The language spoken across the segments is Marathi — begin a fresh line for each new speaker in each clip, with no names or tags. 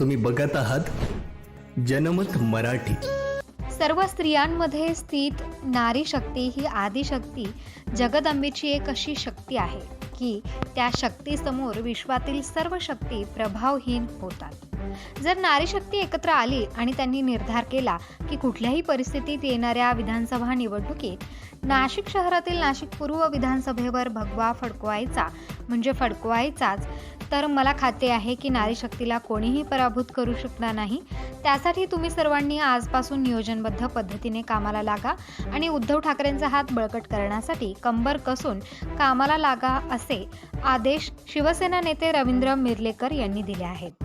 तुम्ही बघत आहात जनमत मराठी.
सर्व स्त्रियांमध्ये स्थित नारी शक्ती ही आदिशक्ती जगदंबेची एक अशी शक्ती आहे की त्या शक्तीसमोर विश्वातील सर्व शक्ती प्रभावहीन होतात. जर नारी शक्ती एकत्र आली आणि त्यांनी निर्धार केला की कुठल्याही परिस्थितीत येणाऱ्या विधानसभा निवडणुकीत नाशिक शहरातील नाशिक पूर्व विधानसभेवर भगवा फडकवायचा म्हणजे फडकवायचाच तर मला खाते आहे की नारी शक्तीला कोणीही पराभूत करू शकणार नाही. त्यासाठी तुम्ही सर्वांनी आजपासून नियोजनबद्ध पद्धतीने कामाला लागा आणि उद्धव ठाकरेंचा हात बळकट करण्यासाठी कंबर कसून कामाला लागा असे आदेश शिवसेना नेते रवींद्र मिर्लेकर यांनी दिले आहेत.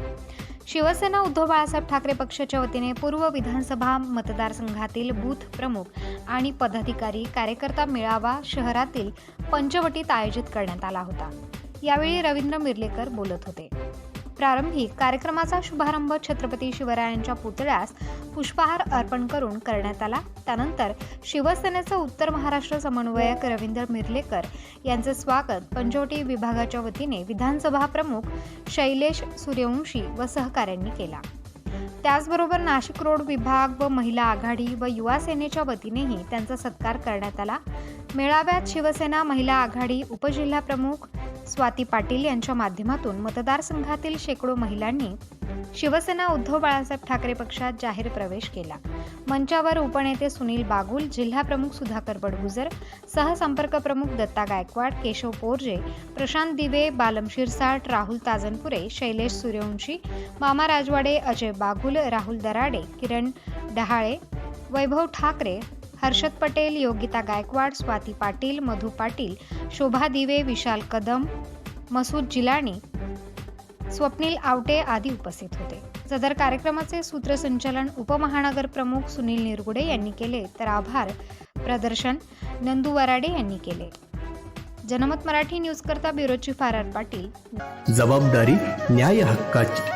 शिवसेना उद्धव बाळासाहेब ठाकरे पक्षाच्या वतीने पूर्व विधानसभा मतदारसंघातील बूथ प्रमुख आणि पदाधिकारी कार्यकर्ता मेळावा शहरातील पंचवटीत आयोजित करण्यात आला होता. यावेळी रवींद्र मिर्लेकर बोलत होते. प्रारंभी कार्यक्रमाचा शुभारंभ छत्रपती शिवरायांच्या पुतळ्यास पुष्पहार अर्पण करून करण्यात आला. त्यानंतर शिवसेनेचे उत्तर महाराष्ट्र समन्वयक रवींद्र मिरलेकर यांचे स्वागत पंचवटी विभागाच्या वतीने विधानसभा प्रमुख शैलेश सूर्यवंशी व सहकाऱ्यांनी केला. त्याचबरोबर नाशिक रोड विभाग व महिला आघाडी व युवा सेनेच्या वतीनेही त्यांचा सत्कार करण्यात आला. मेळाव्यात शिवसेना महिला आघाडी उपजिल्हा प्रमुख स्वाती पाटील यांच्या माध्यमातून मतदारसंघातील शेकडो महिलांनी शिवसेना उद्धव बाळासाहेब ठाकरे पक्षात जाहीर प्रवेश केला. मंचावर उपनेते सुनील बागुल जिल्हा प्रमुख सुधाकर बडगुजर सहसंपर्क प्रमुख दत्ता गायकवाड केशव पोरजे प्रशांत दिवे बालम शिरसाट राहुल ताजनपुरे शैलेश सूर्यवंशी मामा राजवाडे अजय बागुल राहुल दराडे किरण डहाळे वैभव ठाकरे हर्षद पटेल योगिता गायकवाड स्वाती पाटील मधू पाटील शोभा दिवे विशाल कदम मसूद जिलाणी स्वप्नील आवटे आदी उपस्थित होते. सदर कार्यक्रमाचे सूत्रसंचालन उपमहानगर प्रमुख सुनील निरगुडे यांनी केले. तर आभार प्रदर्शन नंदू वराडे यांनी केले. जनमत मराठी न्यूज करता ब्युरोची फारार पाटील.
जबाबदारी न्याय हक्काची.